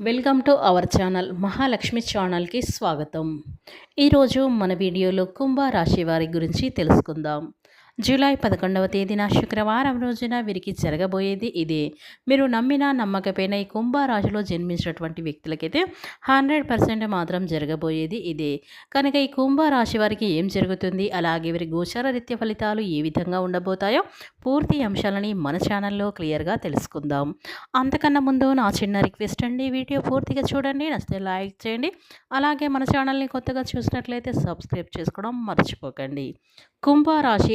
Welcome to our channel Mahalakshmi ఛానల్కి స్వాగతం. ఈరోజు మన వీడియోలో కుంభ రాశి వారి గురించి తెలుసుకుందాం. జూలై పదకొండవ తేదీన శుక్రవారం రోజున వీరికి జరగబోయేది ఇదే. మీరు నమ్మినా నమ్మకపోయినా ఈ కుంభ రాశిలో జన్మించినటువంటి వ్యక్తులకైతే హండ్రెడ్ పర్సెంట్ మాత్రం జరగబోయేది ఇదే. కనుక ఈ కుంభ రాశి వారికి ఏం జరుగుతుంది? అలాగే వీరి గోచార రీత్య ఫలితాలు ఏ విధంగా ఉండబోతాయో పూర్తి అంశాలని మన ఛానల్లో క్లియర్గా తెలుసుకుందాం. అంతకన్నా ముందు నా చిన్న రిక్వెస్ట్ అండి వీడియో పూర్తిగా చూడండి నచ్చితే లైక్ చేయండి అలాగే మన ఛానల్ని కొత్తగా చూసినట్లయితే సబ్స్క్రైబ్ చేసుకోవడం మర్చిపోకండి. కుంభ రాశి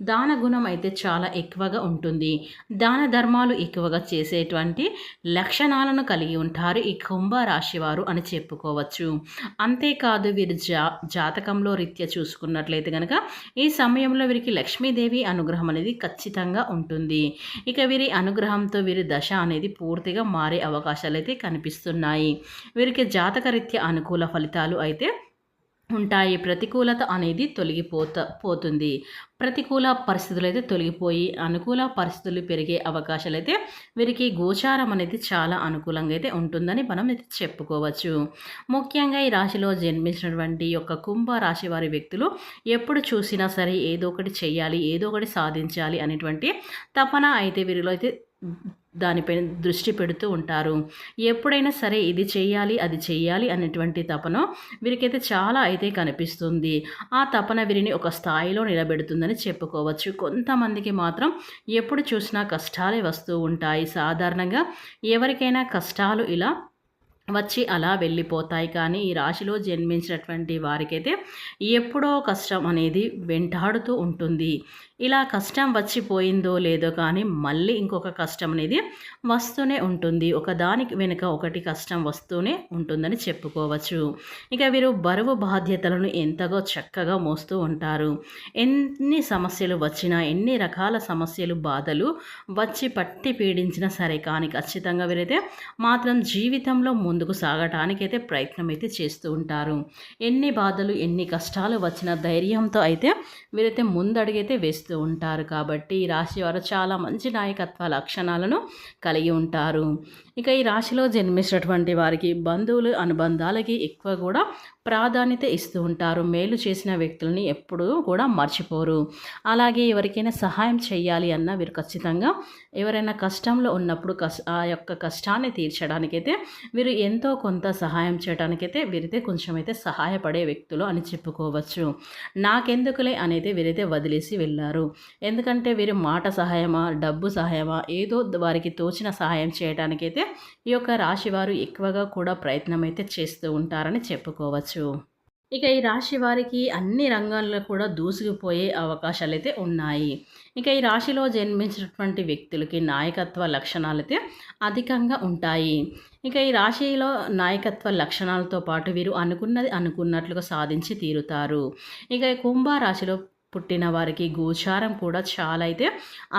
దాన గుణం అయితే చాలా ఎక్కువగా ఉంటుంది. దాన ధర్మాలు ఎక్కువగా చేసేటువంటి లక్షణాలను కలిగి ఉంటారు ఈ కుంభరాశి వారు అని చెప్పుకోవచ్చు. అంతేకాదు వీరు జా జాతకంలో రీత్యా చూసుకున్నట్లయితే కనుక ఈ సమయంలో వీరికి లక్ష్మీదేవి అనుగ్రహం అనేది ఖచ్చితంగా ఉంటుంది. ఇక వీరి అనుగ్రహంతో వీరి దశ అనేది పూర్తిగా మారే అవకాశాలు అయితే కనిపిస్తున్నాయి. వీరికి జాతక రీత్యా అనుకూల ఫలితాలు అయితే ఉంటాయి. ప్రతికూలత అనేది తొలగిపోత పోతుంది. ప్రతికూల పరిస్థితులు అయితే తొలగిపోయి అనుకూల పరిస్థితులు పెరిగే అవకాశాలు అయితే వీరికి గోచారం అనేది చాలా అనుకూలంగా అయితే ఉంటుందని మనం అయితే చెప్పుకోవచ్చు. ముఖ్యంగా ఈ రాశిలో జన్మించినటువంటి యొక్క కుంభ రాశి వారి వ్యక్తులు ఎప్పుడు చూసినా సరే ఏదో ఒకటి చేయాలి ఏదో ఒకటి సాధించాలి అనేటువంటి తపన అయితే వీరిలో అయితే దానిపైన దృష్టి పెడుతూ ఉంటారు. ఎప్పుడైనా సరే ఇది చేయాలి అది చేయాలి అనేటువంటి తపన వీరికైతే చాలా అయితే కనిపిస్తుంది. ఆ తపన వీరిని ఒక స్థాయిలో నిలబెడుతుందని చెప్పుకోవచ్చు. కొంతమందికి మాత్రం ఎప్పుడు చూసినా కష్టాలే వస్తూ ఉంటాయి. సాధారణంగా ఎవరికైనా కష్టాలు ఇలా వచ్చి అలా వెళ్ళిపోతాయి. కానీ ఈ రాశిలో జన్మించినటువంటి వారికైతే ఎప్పుడో కష్టం అనేది వెంటాడుతూ ఉంటుంది. ఇలా కష్టం వచ్చిపోయిందో లేదో కానీ మళ్ళీ ఇంకొక కష్టం అనేది వస్తూనే ఉంటుంది. ఒకదానికి వెనుక ఒకటి కష్టం వస్తూనే ఉంటుందని చెప్పుకోవచ్చు. ఇక వీరు బరువు బాధ్యతలను ఎంతగా చక్కగా మోస్తూ ఉంటారు. ఎన్ని సమస్యలు వచ్చినా ఎన్ని రకాల సమస్యలు బాధలు వచ్చి పట్టి పీడించినా సరే కానీ ఖచ్చితంగా వీరైతే మాత్రం జీవితంలో ముందుకు సాగటానికైతే ప్రయత్నం అయితే చేస్తూ ఉంటారు. ఎన్ని బాధలు ఎన్ని కష్టాలు వచ్చినా ధైర్యంతో అయితే వీరైతే ముందడుగైతే వేస్తూ ఉంటారు కాబట్టి ఈ రాశి వారు చాలా మంచి నాయకత్వ లక్షణాలను కలిగి ఉంటారు. ఇక ఈ రాశిలో జన్మించినటువంటి వారికి బంధువులు అనుబంధాలకి ఎక్కువ కూడా ప్రాధాన్యత ఇస్తూ ఉంటారు. మేలు చేసిన వ్యక్తులని ఎప్పుడూ కూడా మర్చిపోరు. అలాగే ఎవరికైనా సహాయం చేయాలి అన్న వీరు ఖచ్చితంగా ఎవరైనా కష్టంలో ఉన్నప్పుడు కష్ ఆ యొక్క కష్టాన్ని తీర్చడానికైతే వీరు ఎంతో కొంత సహాయం చేయడానికైతే వీరైతే కొంచెం అయితే సహాయపడే వ్యక్తులు అని చెప్పుకోవచ్చు. నాకెందుకులే అనేది వీరైతే వదిలేసి వెళ్ళారు. ఎందుకంటే వీరు మాట సహాయమా డబ్బు సహాయమా ఏదో వారికి తోచిన సహాయం చేయడానికైతే ఈ యొక్క రాశివారు ఎక్కువగా కూడా ప్రయత్నం అయితే చేస్తూ ఉంటారని చెప్పుకోవచ్చు. ఇక ఈ రాశి వారికి అన్ని రంగాల్లో కూడా దూసుకుపోయే అవకాశాలు అయితే ఉన్నాయి. ఇక ఈ రాశిలో జన్మించినటువంటి వ్యక్తులకి నాయకత్వ లక్షణాలు అయితే అధికంగా ఉంటాయి. ఇక ఈ రాశిలో నాయకత్వ లక్షణాలతో పాటు వీరు అనుకున్నది అనుకున్నట్లుగా సాధించి తీరుతారు. ఇక కుంభ రాశిలో పుట్టిన వారికి గోచారం కూడా చాలా అయితే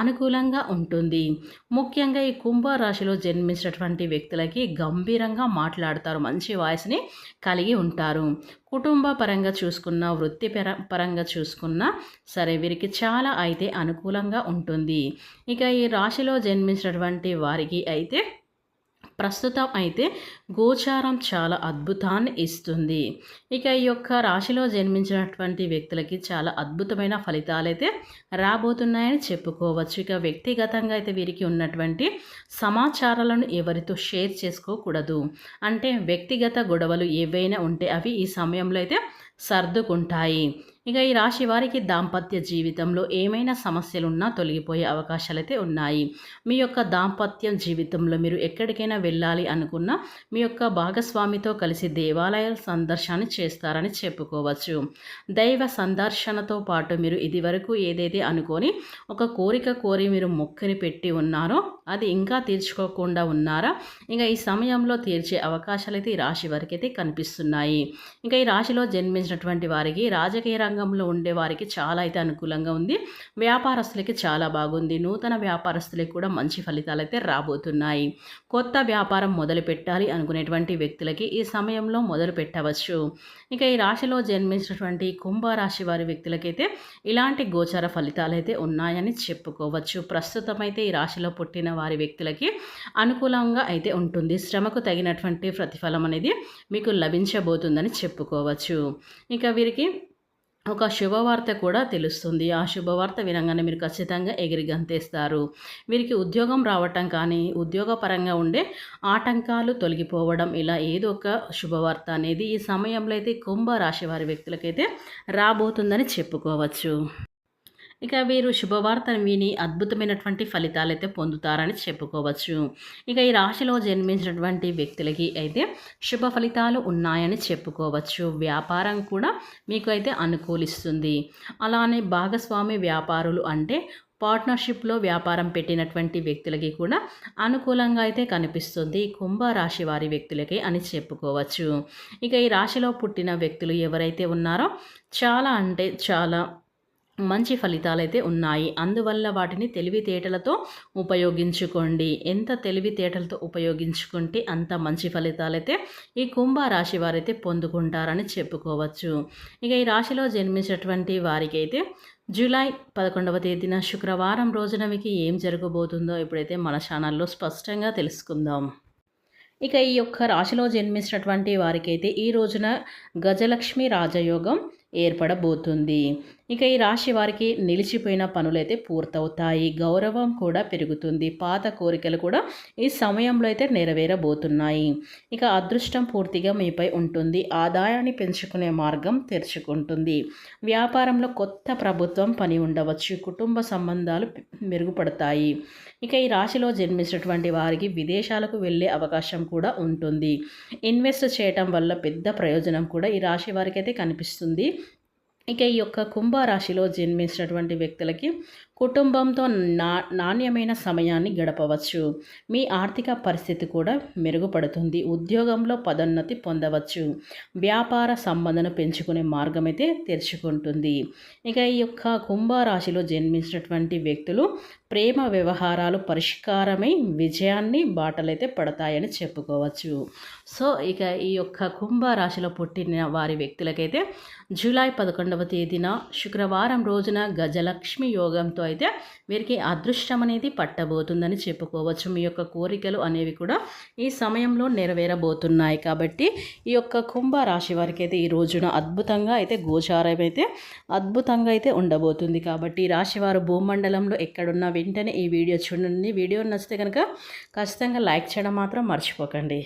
అనుకూలంగా ఉంటుంది. ముఖ్యంగా ఈ కుంభరాశిలో జన్మించినటువంటి వ్యక్తులకి గంభీరంగా మాట్లాడతారు. మంచి వాయిస్ని కలిగి ఉంటారు. కుటుంబ పరంగా చూసుకున్న వృత్తి పరంగా చూసుకున్నా సరే వీరికి చాలా అయితే అనుకూలంగా ఉంటుంది. ఇక ఈ రాశిలో జన్మించినటువంటి వారికి అయితే ప్రస్తుతం అయితే గోచారం చాలా అద్భుతాన్ని ఇస్తుంది. ఇక ఈ యొక్క రాశిలో జన్మించినటువంటి వ్యక్తులకి చాలా అద్భుతమైన ఫలితాలు అయితే రాబోతున్నాయని చెప్పుకోవచ్చు. ఇక వ్యక్తిగతంగా అయితే వీరికి ఉన్నటువంటి సమాచారాలను ఎవరితో షేర్ చేసుకోకూడదు. అంటే వ్యక్తిగత గొడవలు ఏవైనా ఉంటే అవి ఈ సమయంలో అయితే సర్దుకుంటాయి. ఇక ఈ రాశి వారికి దాంపత్య జీవితంలో ఏమైనా సమస్యలున్నా తొలగిపోయే అవకాశాలైతే ఉన్నాయి. మీ యొక్క దాంపత్యం జీవితంలో మీరు ఎక్కడికైనా వెళ్ళాలి అనుకున్నా మీ యొక్క భాగస్వామితో కలిసి దేవాలయ సందర్శన చేస్తారని చెప్పుకోవచ్చు. దైవ సందర్శనతో పాటు మీరు ఇదివరకు ఏదైతే అనుకొని ఒక కోరిక కోరి మీరు మొక్కని పెట్టి ఉన్నారో అది ఇంకా తీర్చుకోకుండా ఉన్నారా? ఇంకా ఈ సమయంలో తీర్చే అవకాశాలు అయితే ఈ రాశి వారికి అయితే కనిపిస్తున్నాయి. ఇంకా ఈ రాశిలో జన్మించినటువంటి వారికి రాజకీయ రంగంలో ఉండే వారికి చాలా అయితే అనుకూలంగా ఉంది. వ్యాపారస్తులకి చాలా బాగుంది. నూతన వ్యాపారస్తులకి కూడా మంచి ఫలితాలు అయితే రాబోతున్నాయి. కొత్త వ్యాపారం మొదలు పెట్టాలి అనుకునేటువంటి వ్యక్తులకి ఈ సమయంలో మొదలు పెట్టవచ్చు. ఇంకా ఈ రాశిలో జన్మించినటువంటి కుంభరాశి వారి వ్యక్తులకైతే ఇలాంటి గోచర ఫలితాలు అయితే ఉన్నాయని చెప్పుకోవచ్చు. ప్రస్తుతం అయితే ఈ రాశిలో పుట్టిన వారి వ్యక్తులకి అనుకూలంగా అయితే ఉంటుంది. శ్రమకు తగినటువంటి ప్రతిఫలం అనేది మీకు లభించబోతుందని చెప్పుకోవచ్చు. ఇంకా వీరికి ఒక శుభవార్త కూడా తెలుస్తుంది. ఆ శుభవార్త వినంగానే మీరు ఖచ్చితంగా ఎగిరి గంతేస్తారు. వీరికి ఉద్యోగం రావటం కానీ ఉద్యోగపరంగా ఉండే ఆటంకాలు తొలగిపోవడం ఇలా ఏదో ఒక శుభవార్త అనేది ఈ సమయంలో అయితే కుంభ రాశి వారి వ్యక్తులకైతే రాబోతుందని చెప్పుకోవచ్చు. ఇక వీరు శుభవార్తను విని అద్భుతమైనటువంటి ఫలితాలు అయితే పొందుతారని చెప్పుకోవచ్చు. ఇక ఈ రాశిలో జన్మించినటువంటి వ్యక్తులకి అయితే శుభ ఫలితాలు ఉన్నాయని చెప్పుకోవచ్చు. వ్యాపారం కూడా మీకు అయితే అనుకూలిస్తుంది. అలానే భాగస్వామి వ్యాపారులు అంటే పార్ట్నర్షిప్లో వ్యాపారం పెట్టినటువంటి వ్యక్తులకి కూడా అనుకూలంగా అయితే కనిపిస్తుంది. కుంభరాశి వారి వ్యక్తులకి అని చెప్పుకోవచ్చు. ఇక ఈ రాశిలో పుట్టిన వ్యక్తులు ఎవరైతే ఉన్నారో చాలా అంటే చాలా మంచి ఫలితాలైతే ఉన్నాయి. అందువల్ల వాటిని తెలివితేటలతో ఉపయోగించుకోండి. ఎంత తెలివితేటలతో ఉపయోగించుకుంటే అంత మంచి ఫలితాలైతే ఈ కుంభరాశి వారైతే పొందుకుంటారని చెప్పుకోవచ్చు. ఇక ఈ రాశిలో జన్మించినటువంటి వారికి అయితే జూలై పదకొండవ తేదీన శుక్రవారం రోజున మీకు ఏం జరగబోతుందో ఇప్పుడైతే మన ఛానల్లో స్పష్టంగా తెలుసుకుందాం. ఇక ఈ యొక్క రాశిలో జన్మించినటువంటి వారికైతే ఈ రోజున గజలక్ష్మి రాజయోగం ఏర్పడబోతుంది. ఇక ఈ రాశి వారికి నిలిచిపోయిన పనులైతే పూర్తవుతాయి. గౌరవం కూడా పెరుగుతుంది. పాత కోరికలు కూడా ఈ సమయంలో అయితే నెరవేరబోతున్నాయి. ఇక అదృష్టం పూర్తిగా మీపై ఉంటుంది. ఆదాయాన్ని పెంచుకునే మార్గం తెరుచుకుంటుంది. వ్యాపారంలో కొత్త ప్రభుత్వం పని ఉండవచ్చు. కుటుంబ సంబంధాలు మెరుగుపడతాయి. ఇక ఈ రాశిలో జన్మించినటువంటి వారికి విదేశాలకు వెళ్ళే అవకాశం కూడా ఉంటుంది. ఇన్వెస్ట్ చేయటం వల్ల పెద్ద ప్రయోజనం కూడా ఈ రాశి వారికి అయితే కనిపిస్తుంది. ఇక ఈ యొక్క కుంభరాశిలో జన్మించినటువంటి వ్యక్తులకి కుటుంబంతో నా నాణ్యమైన సమయాన్ని గడపవచ్చు. మీ ఆర్థిక పరిస్థితి కూడా మెరుగుపడుతుంది. ఉద్యోగంలో పదోన్నతి పొందవచ్చు. వ్యాపార సంబంధను పెంచుకునే మార్గం అయితే తెరుచుకుంటుంది. ఇక ఈ యొక్క కుంభరాశిలో జన్మించినటువంటి వ్యక్తులు ప్రేమ వ్యవహారాలు పరిష్కారమై విజయాన్ని బాటలైతే పడతాయని చెప్పుకోవచ్చు. సో ఇక ఈ యొక్క కుంభరాశిలో పుట్టిన వారి వ్యక్తులకైతే జూలై పదకొండవ తేదీన శుక్రవారం రోజున గజలక్ష్మి యోగంతో అయితే వీరికి అదృష్టం అనేది పట్టబోతుందని చెప్పుకోవచ్చు. మీ యొక్క కోరికలు అనేవి కూడా ఈ సమయంలో నెరవేరబోతున్నాయి. కాబట్టి ఈ యొక్క కుంభ రాశి వారికి అయితే ఈ రోజున అద్భుతంగా అయితే గోచారం అయితే అద్భుతంగా అయితే ఉండబోతుంది. కాబట్టి రాశివారు భూమండలంలో ఎక్కడున్నా వెంటనే ఈ వీడియో చూడండి. వీడియో నచ్చితే కనుక ఖచ్చితంగా లైక్ చేయడం మాత్రం మర్చిపోకండి.